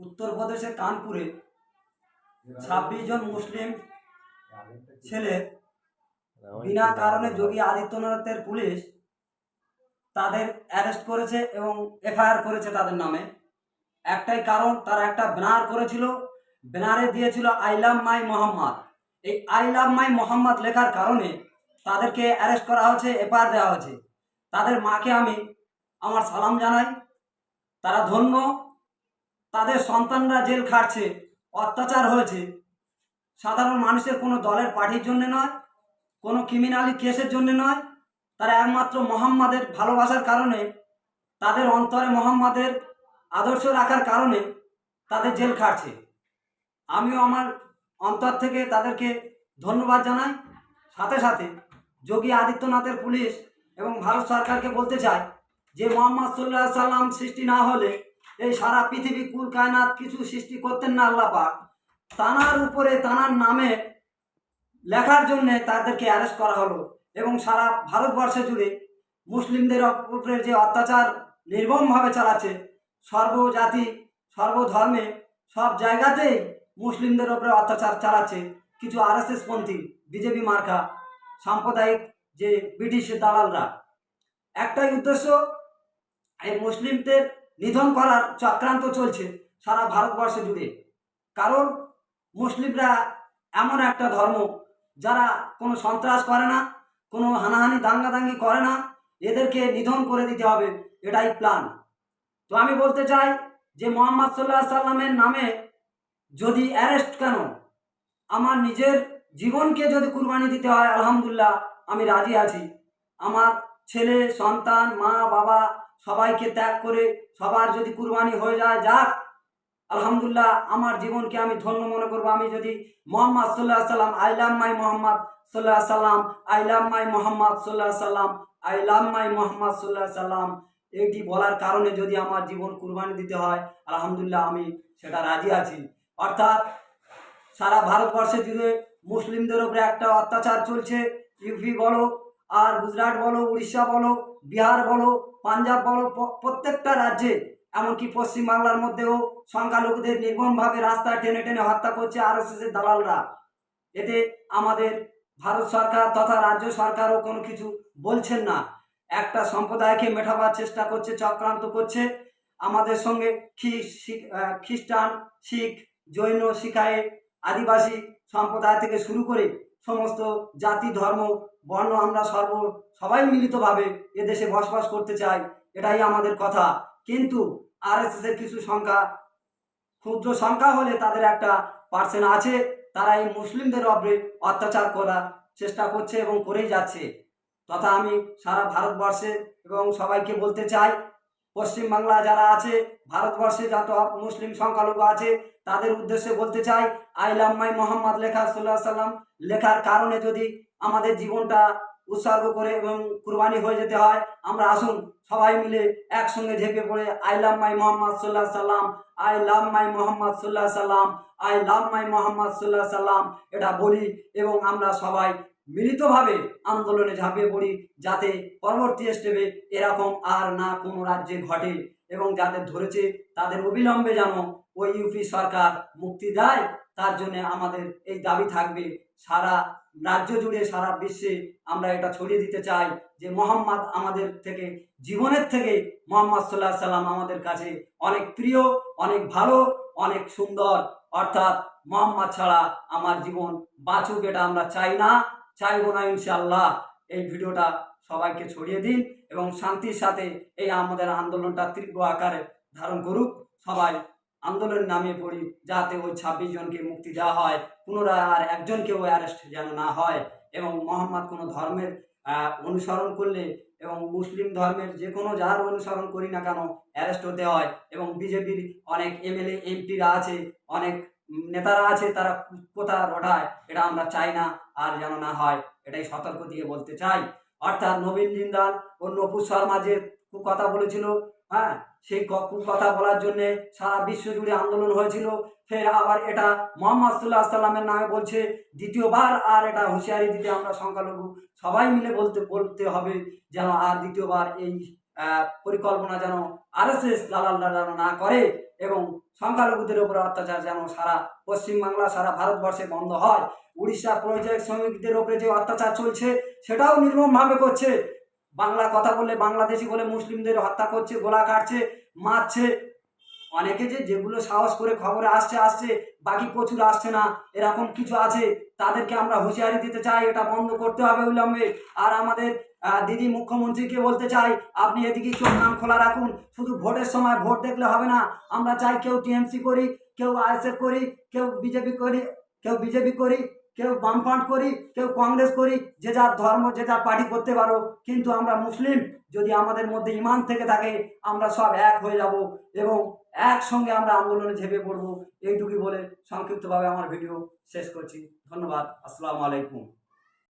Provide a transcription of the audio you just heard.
উত্তরপ্রদেশের কানপুরে ছাব্বিশ জন মুসলিম ছেলে বিনা কারণে যোগী আদিত্যনাথের পুলিশ তাদের অ্যারেস্ট করেছে এবং এফআইআর করেছে তাদের নামে। একটাই কারণ, তারা একটা ব্যানার করেছিল। ব্যানারে দিয়েছিল, আই লাভ মাই মোহাম্মদ। এই আই লাভ মাই মোহাম্মদ লেখার কারণে তাদেরকে অ্যারেস্ট করা হয়েছে, এফআইআর দেওয়া হয়েছে। তাদের মাকে আমি আমার সালাম জানাই। তারা ধন্য। তাদের সন্তানরা জেল খাটছে, অত্যাচার হয়েছে। সাধারণ মানুষের কোনো দলের পার্টির জন্য নয়, কোনো ক্রিমিনালি কেসের জন্য নয়। তারা একমাত্র মোহাম্মদের ভালোবাসার কারণে, তাদের অন্তরে মোহাম্মদের আদর্শ রাখার কারণে তাদের জেল খাটছে। আমিও আমার অন্তর থেকে তাদেরকে ধন্যবাদ জানাই। সাথে সাথে যোগী আদিত্যনাথের পুলিশ এবং ভারত সরকারকে বলতে চাই যে মোহাম্মদ সাল্লাহ সাল্লাম সৃষ্টি না হলে এই সারা পৃথিবী কুল কায়নাত কিছু সৃষ্টি করতেন না আল্লাহ তানার উপরে, তানার নামে লেখার জন্যে তাদেরকে অ্যারেস্ট করা হলো এবং সারা ভারতবর্ষে জুড়ে মুসলিমদের উপরে যে অত্যাচার নির্মমভাবে চালাচ্ছে, সর্বজাতি, সর্বধর্মে সব জায়গাতেই মুসলিমদের উপরে অত্যাচার চালাচ্ছে কিছু আরএসএস পন্থী বিজেপি মার্কা, সাম্প্রদায়িক যে ব্রিটিশ দালালরা। একটাই উদ্দেশ্য, এই মুসলিমদের নিধন করার চক্রান্ত চলছে সারা ভারতবর্ষ জুড়ে। কারণ মুসলিমরা এমন একটা ধর্ম, যারা কোনো সন্ত্রাস করে না, কোনো হানাহানি দাঙ্গাদাঙ্গি করে না, এদেরকে নিধন করে দিতে হবে, এটাই প্ল্যান তো আমি বলতে চাই যে মোহাম্মদ সাল্লাহ সাল্লামের নামে যদি অ্যারেস্ট কেন, আমার নিজের জীবনকে যদি কুরবানি দিতে হয়, আলহামদুলিল্লাহ আমি রাজি আছি। আমার ছেলে, সন্তান, মা, বাবা সবাইকে ত্যাগ করে সবার যদি কুরবানি হয়ে যায়, যাক। আলহামদুলিল্লাহ, আমার জীবনকে আমি ধন্য মনে করব। আমি যদি মোহাম্মদ সাল্লাহ সাল্লাম আই লাভ মাই মোহাম্মদ সাল্লাহ সাল্লাম আই লাভ মাই মোহাম্মদ সাল্লাহ সাল্লাম আই লাভ মাই মোহাম্মদ সাল্লাহ সাল্লাম এইটি বলার কারণে যদি আমার জীবন কুরবানি দিতে হয়, আলহামদুলিল্লাহ, আমি সেটা রাজি আছি। অর্থাৎ, সারা ভারতবর্ষে জুড়ে মুসলিমদের উপরে একটা অত্যাচার চলছে। ইউপি বলো আর গুজরাট বলো, উড়িষ্যা বলো, বিহার বলো, পাঞ্জাব বলো প্রত্যেকটা রাজ্যে, এমনকি পশ্চিমবাংলার মধ্যেও সংখ্যালঘুদের নির্মমভাবে রাস্তায় টেনে টেনে হত্যা করছে আর এর দালালরা। এতে আমাদের ভারত সরকার তথা রাজ্য সরকারও কোনো কিছু বলছেন না। একটা সম্প্রদায়কে মেটাবার চেষ্টা করছে, চক্রান্ত করছে। আমাদের সঙ্গে খ্রিস্টান, শিখ, জৈন, শিখায়ে আদিবাসী সম্প্রদায় থেকে শুরু করে সমস্ত জাতি, ধর্ম, বর্ণ আমরা সর্ব, সবাই মিলিতভাবে এদেশে বসবাস করতে চাই, এটাই আমাদের কথা। কিন্তু আর এর কিছু সংখ্যা, ক্ষুদ্র সংখ্যা হলে তাদের একটা পার্সেন্ট আছে, তারা এই মুসলিমদের উপরে অত্যাচার করার চেষ্টা করছে এবং করেই যাচ্ছে। তথা আমি সারা ভারতবর্ষে এবং সবাইকে বলতে চাই পশ্চিমবাংলা যারা আছে, ভারতবর্ষে যত মুসলিম সংখ্যালঘু আছে, তাদের উদ্দেশ্যে বলতে চাই, আই লাভ মাই মোহাম্মদ লেখা সাল্লাহ সাল্লাম লেখার কারণে যদি আমাদের জীবনটা উৎসর্গ করে এবং কুরবানি হয়ে যেতে হয়, আমরা আসুন সবাই মিলে একসঙ্গে ঝেঁপে পড়ে, আই লাভ মাই মোহাম্মদ সাল্লাহ সাল্লাম আই লাভ মাই মোহাম্মদ সাল্লাহ সাল্লাম আই লাভ মাই মোহাম্মদ সাল্লাহ সাল্লাম এটা বলি এবং আমরা সবাই মিলিতভাবে আন্দোলনে ঝাঁপিয়ে পড়ি যাতে পরবর্তী স্টেপে এরকম আর না কোনো রাজ্যে ঘটে এবং যাদের ধরেছে তাদের অবিলম্বে যেন ওই ইউপি সরকার মুক্তি দেয়, তার জন্য আমাদের এই দাবি থাকবে। সারা রাজ্য জুড়ে, সারা বিশ্বে আমরা এটা ছড়িয়ে দিতে চাই যে মোহাম্মদ আমাদের থেকে, জীবনের থেকে মোহাম্মদ সাল্লাহ সাল্লাম আমাদের কাছে অনেক প্রিয়, অনেক ভালো, অনেক সুন্দর। অর্থাৎ মোহাম্মদ ছাড়া আমার জীবন বাঁচুক এটা আমরা চাই না। চাইব না ইনশাল্লাহ এই ভিডিওটা সবাইকে ছড়িয়ে দিন এবং শান্তির সাথে এই আমাদের আন্দোলনটা তীব্র আকারে ধারণ করুক। সবাই আন্দোলন নামিয়ে পড়ি যাতে ওই ছাব্বিশ জনকে মুক্তি দেওয়া হয়, পুনরায় আর একজনকেও অ্যারেস্ট যেন না হয় এবং মোহাম্মদ কোনো ধর্মের অনুসরণ করলে এবং মুসলিম ধর্মের যে কোনো যার অনুসরণ করি না কেন অ্যারেস্ট হতে হয় এবং বিজেপির অনেক এমএলএ, এমপিরা আছে, অনেক নেতারা আছে, তারা কোথা রটায়, এটা আমরা চাই না, আর যেন না হয়। এটাই সতর্ক দিয়ে বলতে চাই। অর্থাৎ নবীন জিন্দাল ও নপুর শর্মা যে কথা বলেছিল হ্যাঁ সেই কথা বলার জন্যে সারা বিশ্ব জুড়ে আন্দোলন হয়েছিল। ফের আবার এটা মোহাম্মদ সাল্লাহ সাল্লামের নামে বলছে, দ্বিতীয়বার, আর এটা হুঁশিয়ারি দিতে আমরা সংখ্যালঘু সবাই মিলে বলতে বলতে হবে যেন আর দ্বিতীয়বার এই পরিকল্পনা যেন আরএসএস দালালরা যেন না করে এবং সংখ্যালঘুদের উপরে অত্যাচার যেন সারা পশ্চিমবাংলা, সারা ভারতবর্ষে বন্ধ হয়। উড়িষ্যা প্রজেক্ট শ্রমিকদের উপরে যে অত্যাচার চলছে, সেটাও নির্মমভাবে করছে। বাংলা কথা বললে বাংলাদেশি বলে মুসলিমদের হত্যা করছে, গোলা কাটছে, মারছে। অনেকে যে যেগুলো সাহস করে খবরে আসছে আসছে, বাকি প্রচুর আসছে না, এরকম কিছু আছে। তাদেরকে আমরা হুঁশিয়ারি দিতে চাই, এটা বন্ধ করতে হবে অবিলম্বে আর আমাদের দিদি মুখ্যমন্ত্রীকে বলতে চাই, আপনি এদিকে চোখ নাম খোলা রাখুন। শুধু ভোটের সময় ভোট দেখলে হবে না। আমরা চাই কেউ টিএমসি করি, কেউ আইএসএফ করি, কেউ বিজেপি করি, কেউ বিজেপি করি, কেউ বামফ্রন্ট করি, কেউ কংগ্রেস করি, যে যার ধর্ম, যে যার পার্টি করতে পারো। কিন্তু আমরা মুসলিম, যদি আমাদের মধ্যে ইমান থেকে থাকে, আমরা সব এক হয়ে যাব এবং একসঙ্গে আমরা আন্দোলনে ঝেঁপে পড়ব। এইটুকুই বলে সংক্ষিপ্তভাবে আমার ভিডিও শেষ করছি। ধন্যবাদ। আসসালামু আলাইকুম।